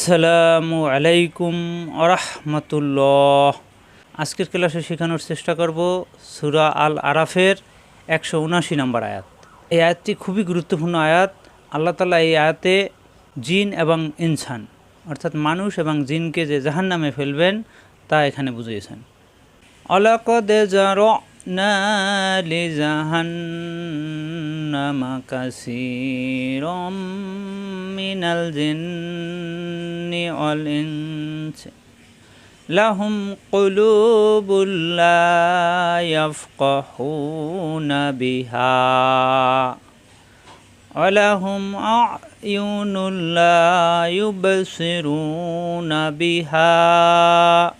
আসসালামু আলাইকুম আরহামতুল্লাহ। আজকের ক্লাসে শেখানোর চেষ্টা করব সুরা আল আরাফের একশো উনাশি নম্বর আয়াত। এই আয়াতটি খুবই গুরুত্বপূর্ণ আয়াত। আল্লাহ তালা এই আয়াতে জিন এবং ইনসান, অর্থাৎ মানুষ এবং জিনকে যে জাহান নামে ফেলবেন তা এখানে বুঝিয়েছেন। অলকদে জারনা نال لجهنم كثير من الجن والإنس. لهم قلوب لا يفقهون بها ولهم أعين لا يبصرون بها.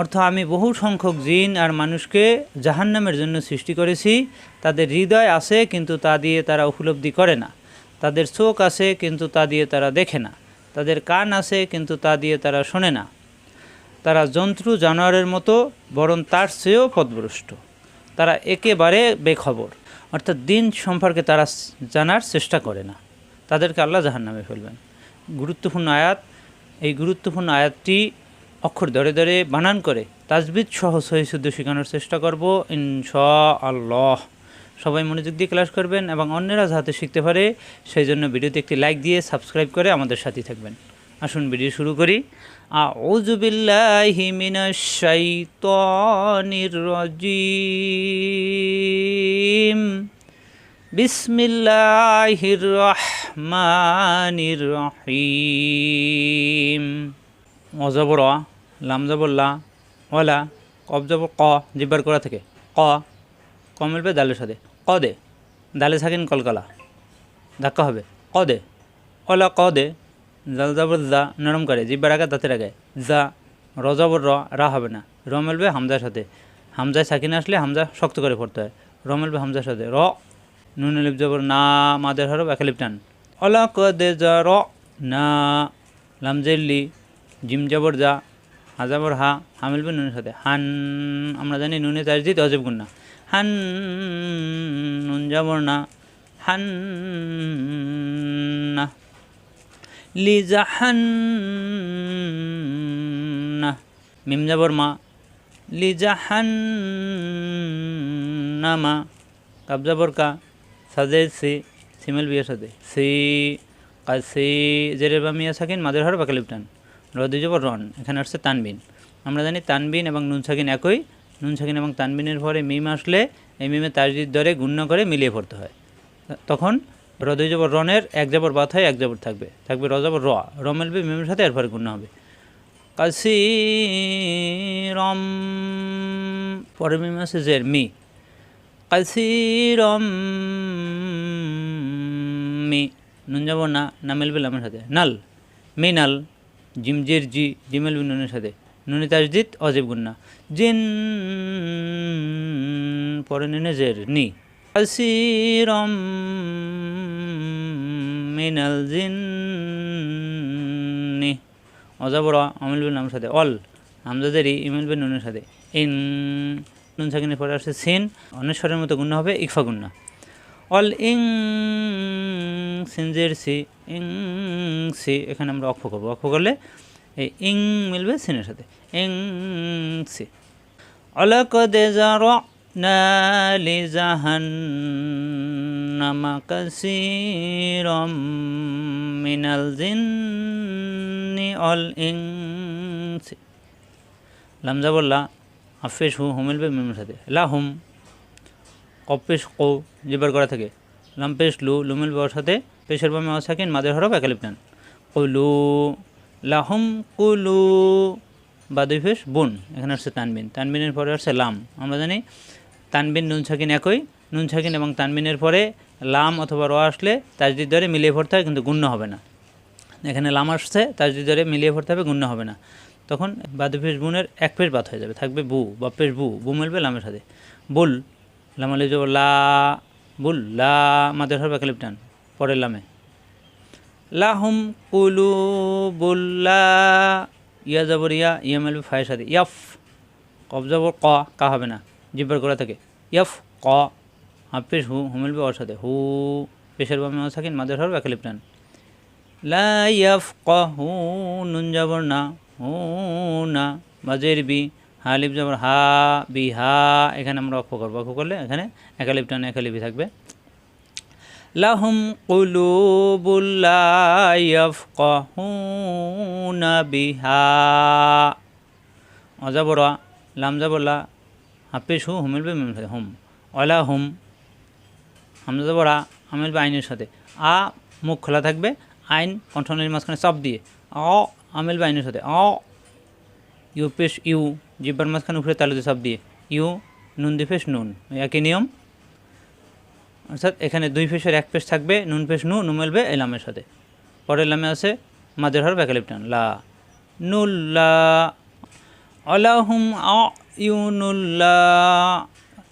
অর্থ আমি বহু সংখ্যক জিন আর মানুষকে জাহান্নামের জন্য সৃষ্টি করেছি। তাদের হৃদয় আছে, কিন্তু তা দিয়ে তারা উপলব্ধি করে না। তাদের চোখ আছে, কিন্তু তা দিয়ে তারা দেখে না। তাদের কান আছে, কিন্তু তা দিয়ে তারা শোনে না। তারা জন্তু, জানোয়ারের মতো, বরং তার চেয়েও পথভ্রষ্ট। তারা একেবারে বেখবর। অর্থাৎ দিন সম্পর্কে তারা জানার চেষ্টা করে না। তাদেরকে আল্লাহ জাহান্নামে ফেলবেন। গুরুত্বপূর্ণ আয়াত। এই গুরুত্বপূর্ণ আয়াতটি অক্ষর ধরে ধরে বানান করে তাজবিদ সহ সহিশুদ্ধ শেখানোর চেষ্টা করব ইনশা আল্লাহ সবাই মনোযোগ দিয়ে ক্লাস করবেন এবং অন্যরা যাতে শিখতে পারে, সেই জন্য ভিডিওতে একটি লাইক দিয়ে সাবস্ক্রাইব করে আমাদের সাথে থাকবেন। আসুন ভিডিও শুরু করি। আউযু বিল্লাহি মিনাশ শাইতানির রাজিম। বিসমিল্লাহির রহমানির রহিম। অজবর অ, লাম জবর লা ওলা কব জবর ক জিব্বার করা থেকে। ক ক মিলবে দালের সাথে। ক দে দালে থাকেন কলকলা। ধাক্কা হবে। ক দে ওলা ক দে জাল জবর জা নরম করে জিব্বার আগে দাঁতের আগে। জা র জবর র রা হবে না। র মিলবে হামজার সাথে। হামজায় সাকিন আসলে হামজা শক্ত করে পড়তে হয়। র মিলবে হামজার সাথে। র নুন লিপ জবর না মাদের হরব একালিপ টান অলা ক দে যা র না লামজেল্লি জিম জবর যা হাজাবর হা হামিলবে নুনের সাথে। হান, আমরা জানি নুনে তাজদিদ অজব গুন্না হান, নুন জবর না। হান, না। লিজাহান্না মিম জবর মা। লিজাহান্নামা কাব জবর কা। সাজে সি, সিমেল বিয়ের সাথে। সি কাসি জেরের বা মিয়া সাকিন, মাদের হর বাকালিপ টান রদি রন এখানে আসছে তানবিন। আমরা জানি তানবিন এবং নুন সাকিন একই। নুন সাকিন এবং তানবিনের পরে মিম আসলে এই মিমে তাজদিদ দরে গুণ্য করে মিলিয়ে পড়তে হয়। তখন জবর রনের এক জবর বাত হয়, এক জবর থাকবে। থাকবে র জবর র। র মিমের সাথে, এরপরে গুণ্য হবে। কাসিরম পরে মিম আছে জের, মি। কাসিরম মি। নুন যাব না না মিলবে লামের সাথে। নাল, মি নাল জিম জের জি জি মিলবে নুনের সাথে। নুনি তাজদিদ অজীব গুন্না। জিন পরে নুনে জের নি। কাসিরম মিনাল জিন্নি। অজাবর অমিল বিন নামের সাথে। অল, হামজাদেরই ইমিল বিন নুনের সাথে। ইন, নুন সাকিনের পরে আসছে সিন। অনেশ্বরের মতো গুণ হবে ইকফা গুন্না। অল ইং সিনজের সি ইং সি এখানে আমরা অক্ষ করবো অক্ষ করলে এই ইং মিলবে সিনের সাথে ইং সি ولقد زرعنا لجهنم كثيرا من الجن والإنس লামজা বললা আফেশ হু হুমিলবে মিমের সাথে লা হুম কপেশ কৌ জিবার করা থাকে। লামপেশ লু, লুমিল সাথে পেশের বামে অসাকিন মাদের হরফ একালিপ্টান কুলু, লাহুম কুলু বা বুন, এখানে আসছে তানবিন। তানবিনের পরে আসছে লাম। আমরা জানি তানবিন, নুন ছাকিন একই। নুন ছাকিন এবং তানবিনের পরে লাম অথবা র আসলে তাজদিদ দরে মিলিয়ে পড়তে হয়, কিন্তু গুণ্য হবে না। এখানে লাম আসছে, তাজদিদ দরে মিলিয়ে পড়তে হবে, গুণ্য হবে না। তখন পেশ বুনের এক পেশ বাদ হয়ে যাবে। থাকবে বু, বা পেশ বু বু মিলবে লামের সাথে। বুল লামালে যাব লা বুল লা মাদের হরফ একালিপ টান, পরের লামে। লাহুম কুলু বুল্লা ইয়া যাবর ইয়া ইয়া মিলবে ফায়ের সাথে। ইয়াফ কব যাবর ক, কা হবে না, জিব্বার করা থাকে। ইয়াফ, ক হাফেজ হু হু মিলবে ওর সাথে। হু, পেশের বামে সাকিন, মাদের হরফ একালিপ টান। লা ইয়াফ ক, হু, নুন যাবর না, হু, না, মাঝের বি হালিফ যাবর হা, বি, হা, এখানে আমরা অক্ষ করব। অক্ষ করলে এখানে একা একালিপ টান একালিপি থাকবে। লাহুম ইয়াফকাহুনা বিহা। অজাবরা লাম যাবলা হাফিস হু সাথে হুম। অলা হুম হামজা যাবরা আমিলবে আইনের সাথে। আ, মুখ খোলা থাকবে, আইন কণ্ঠনের মাঝখানে চাপ দিয়ে। অ আমিলবে আইনের সাথে। অ ইউ পেশ, ইউ জিব্বার মাঝখানে উপরে তালুতে চাপ দিয়ে। ইউ, নুন দিফেস নুন। একই নিয়ম। অর্থাৎ এখানে দুই পেশের এক পেশ থাকবে, নুন পেশ, নু নু মেলবে এলামের সাথে। পরের লামে আছে মাদের হর ব্যাকালিপটান লা, নুল্লা, আলাহুম আ ইউনুল্লা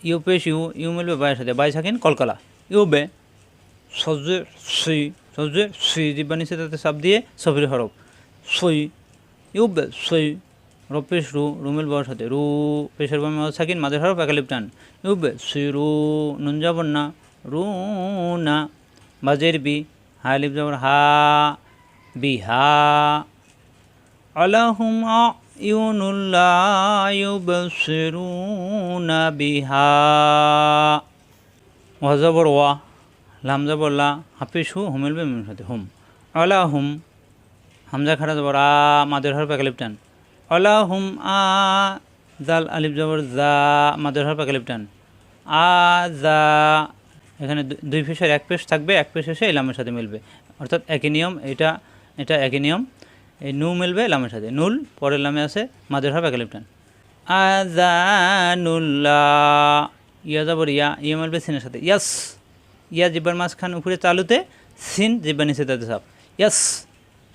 ইউ পেশ, ইউ ইউ মেলবে বাইয়ের সাথে। বাই থাকেন কলকলা। ইউ বে সজ্জে সুই সজ্জে সুই জিব্বা নিচে তাতে চাপ দিয়ে সফির হরফ। সই, ইউ বে, সই রপেশ রু রুমেল বাবার সাথে। রু পেশের বামে সাকিন মাদের হরফ একালিপটান। ইউ বে সুই রু নুন যাবর না রু না বাজের বি হালিফ যাবর হা, বি, হা। আলাহুম ইউবসিরুনা বিহা ওয়াজাবর ওয়া লাম যাবর লা, হাফিস, হু, হুমেল বে সাথে, হুম। আলা হুম হামজা খারা যাবর আ মাদের হরফ একালিপটান। আলা হুম আ জাল আলিফ যাবর জা, মাদের হরফ একালিপটান। আ, জা, এখানে দুই পেশের এক পেশ থাকবে, এক পেশ এসে লামের সাথে মিলবে। অর্থাৎ একই নিয়ম, এটা এটা একই নিয়ম। এই নু মিলবে লামের সাথে। নুল, পরের লামে আছে মাদের হরফ একালিপটান। আজানুল্লাহ ইয়া যাবর ইয়া ইয়া মিলবে সিনের সাথে। ইয়াস, ইয়া জিব্বার মাঝখান উপরে চালুতে সিন জিব্বা নিচে তাতে সাপ ইয়াস,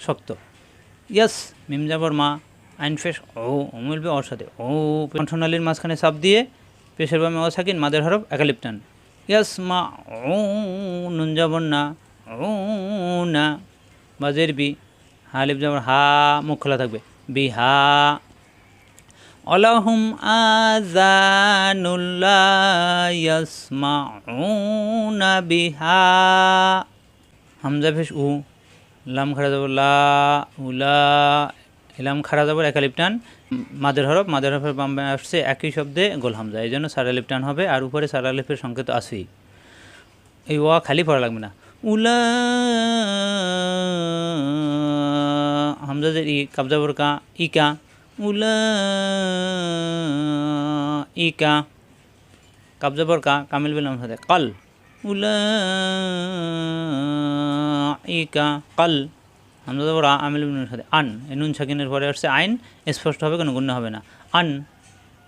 শক্ত। ইয়াস, মিম যাবর মা আইন ফেস ও মিলবে ওর সাথে। ও কণ্ঠনালীর মাঝখানে চাপ দিয়ে পেশের বামে ও সাকিন, মাদের হরফ একালিপটান। ইয়াস মা, ও নুন যাবর না, ও না। বাজের বি, হালিফ যাবর হা, মুখ খোলা থাকবে। বি, হা। অলাহুম ইয়াসমাউনা বিহা হামজা ফেস উ। লাম খাড়া যাব, লা, উলা ইলাম খাড়া যাবর একালিপটান মাদের হরফ, মাদের হরফের বামে আসছে একই শব্দে গোল হামজা, এই জন্য সারালিপটান হবে, আর উপরে সারালিফের সংকেত আসেই এই ওয়া খালি পড়া লাগবে না। উলা হামজাদের ই কাবজাবর কা ইকা উলা ইকা কাবজাবর কা কামিল বিলাম সাথে কাল, উলা ইকা কাল। হামজাবর আ আমিল বিলামের সাথে আন নুন সাকিনের পরে আসছে আইন স্পষ্ট হবে, কোনো গুণ্য হবে না। আন,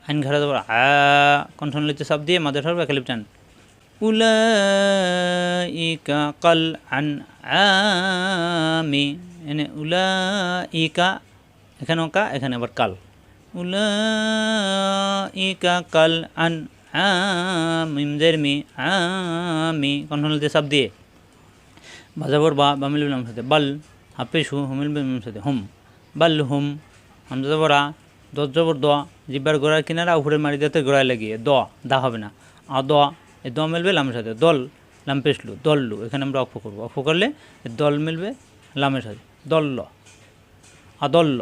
আইন ঘাড়া যাবর আ, কণ্ঠন কণ্ঠনলিতে সব দিয়ে মাদের হরবে একালিপটান উলাইকা কাল আন আমি, এনে উলাইকা, এখানেও কা, এখানে আবার কাল। উলাইকা কাল আন আমিমদের মি আমি, কণ্ঠন কণ্ঠনলিতে সব দিয়ে। বাজাবর বা বামিল সাথে বাল হাফিস হু হুমিল সাথে হুম। বাল হুম। হামজা যাবরা দশ জবর দোয়া। জিব্বার গোড়ার কিনারা উপরের মারি দিতে গোড়ায় লাগিয়ে দ দা হবে না। আ দ এ দ মিলবে লামের সাথে, দল, লাম পেশলু, দললু, এখানে আমরা অক্ষ করব। অক্ষ করলে দল মিলবে লামের সাথে, দল্ল। আদল্ল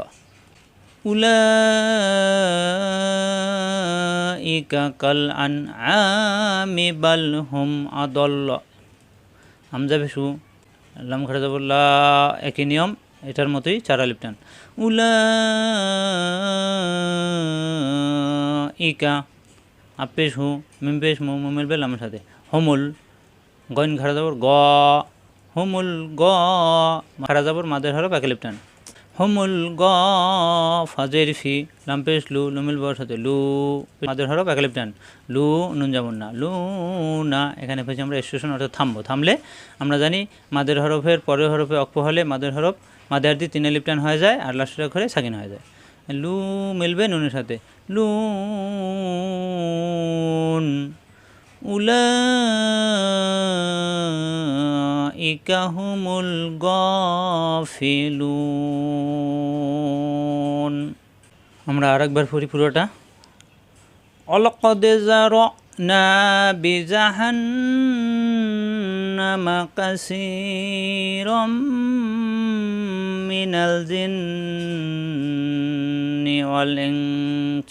উলাইকা কাল আন আমি বাল হুম আদল্ল হামজা পেশু লাম খাড়া যাবল্লা একই নিয়ম, এটার মতোই চারা লিপটান। উলা ইকা আপেশ হু, মিমপেশ মু মুমের বেল আমার সাথে। হোমুল, গইন খারা যাবর গ, হোমুল গ খারা যাবর মাদের হলো পাকে লিপটান। হুমুল গ ফাজের ফি, লাম্পেশ, লু, লুমিল বর সাথে লু, মাদের হরফ একে লিপটান লু, নুন যেমন না, লু, না, এখানে পেয়েছি আমরা স্টেশন অর্থাৎ থামবো, থামলে আমরা জানি মাদের হরফের পরের হরফে অক্ষ হলে মাদের হরফ মাদের দিয়ে তিনে লিপটান হয়ে যায় আর লাস্টের অক্ষরে সাকিন হয়ে যায়। লু মিলবে নুনের সাথে লুন উলাইকা হুমুল গাফিলুন আমরা আরেকবার পড়ি পুরোটা ولقد زرعنا بجهنم كثيرا من الجن والإنس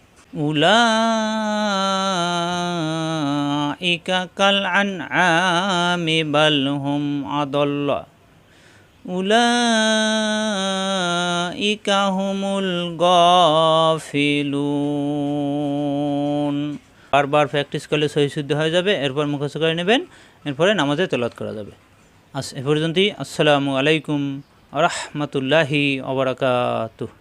উলাইকা কাল আনআমি বাল হুম আদল উলাইকা হুমুল গাফিলুন। বারবার প্র্যাকটিস করলে সহি শুদ্ধ হয়ে যাবে, এরপর মুখস্থ করে নেবেন, এরপরে নামাজে তেলত করা যাবে। আস, এ পর্যন্তই, আসসালামু আলাইকুম রহমতুল্লাহি অবরাকাতুহ